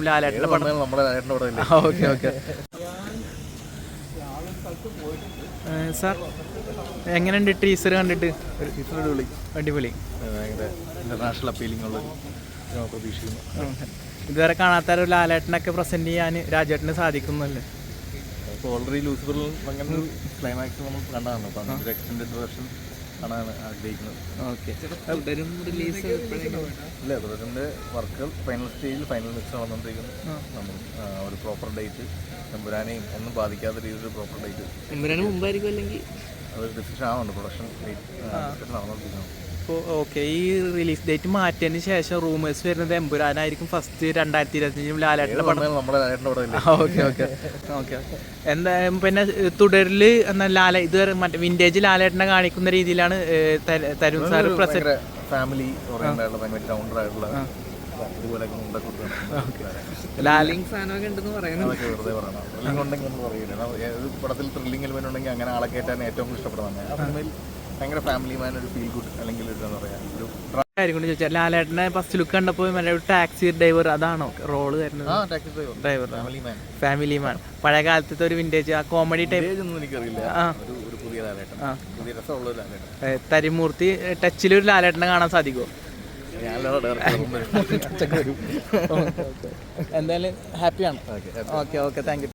ശേഷം ലാലേട്ടന്റെ പടം. നമ്മുടെ ലാലേട്ടന്റെ പടം ഓക്കെ ഓക്കെ. സാർ എങ്ങനെയുണ്ട് ടീച്ചർ കണ്ടിട്ട്? ടീച്ചറുടെ വിളി അടിപൊളി. ഭയങ്കര ഇന്റർനാഷണൽ അപ്പീലിംഗ് ഉള്ള പ്രതീക്ഷിക്കുന്നു. ഇതുവരെ കാണാത്ത ഒരു ലാലേട്ടനൊക്കെ പ്രസന്റ് ചെയ്യാൻ രാജേട്ടന് സാധിക്കുന്നല്ലേ ഓൾറെഡി ലൂസിഫറിൽ അങ്ങനെ ക്ലൈമാക്സ് നമ്മൾ കണ്ടതാണ്. എക്സ്റ്റൻഡ് വേർഷൻ കാണാൻ ആഗ്രഹിക്കുന്നത്. ഓക്കെ. ഇല്ല. തുടരുന്ന വർക്കുകൾ ഫൈനൽ സ്റ്റേജിൽ ഫൈനൽ മിക്സ് നടന്നുകൊണ്ടിരിക്കുന്നു നമ്മൾ ഒരു പ്രോപ്പർ ഡേറ്റ് എമ്പുരാനെയും ഒന്നും ബാധിക്കാത്ത രീതിയിൽ ഒരു പ്രോപ്പർ ഡേറ്റ് എമ്പുരാന് മുമ്പായിരിക്കും അല്ലെങ്കിൽ അതൊരു ഡിസിഷൻ ആവുന്നുണ്ട്. പ്രൊഡക്ഷൻ ഡേറ്റ് നടന്നുകൊണ്ടിരിക്കുന്നു ഇപ്പോൾ ഓക്കെ ഈ റിലീസ് ഡേറ്റ് മാറ്റിയതിന് ശേഷം റൂമേഴ്സ് വരുന്നത് എമ്പുരാനായിരിക്കും ഫസ്റ്റ് രണ്ടായിരത്തി ഇരുപത്തഞ്ചും ലാലേട്ടന്റെ പടം. ഓക്കെ ഓക്കെ ഓക്കെ എന്താ പിന്നെ തുടരിൽ എന്നാ ലാല ഇതുവരെ മറ്റേ വിന്റേജ് ലാലേട്ടനെ കാണിക്കുന്ന രീതിയിലാണ് തരുൺ സാർ പ്രസന്റ് ഫാമിലി ലാലിംഗ് സാധനമൊക്കെ ഉണ്ടെന്ന് പറയുന്നു. പടത്തിൽ ത്രില്ലിംഗ് എലിമെന്റ് ഉണ്ടെങ്കിൽ അങ്ങനെ ആളെ കേട്ടാൻ ഏറ്റവും ഇഷ്ടപ്പെടുന്നത് ഭയങ്കര ഫാമിലി മാൻ ഒരു ഫീൽ ഗുഡ് അല്ലെങ്കിൽ ഒരു എന്താ പറയാ ഒരു ഡ്രാ- കാര്യം കൊണ്ട് ചോദിച്ചാൽ ലാലേട്ടനെ ഫസ്റ്റ് ലുക്ക് കണ്ടപ്പോൾ മറ്റേ ഒരു ടാക്സി ഡ്രൈവർ അതാണോ റോൾ തരുന്നത് ആ taxi driver driver family man family man പഴയ കാലത്തെ ഒരു വിന്റേജ് ആ കോമഡി ടൈപ്പ് പേജ് ഒന്നും എനിക്കറിയില്ല. ആ. ഒരു ഒരു പുതിയ ലാലേട്ടൻ. പുതിയ രസമുള്ള ഒരു ലാലേട്ടൻ. തരിമൂർത്തി ടച്ചിൽ ഒരു ലാലേട്ടനെ കാണാൻ സാധിക്കുമോ ഡയറക്ടർ എന്തായാലും ഹാപ്പിയാണ് okay okay. Okay thank you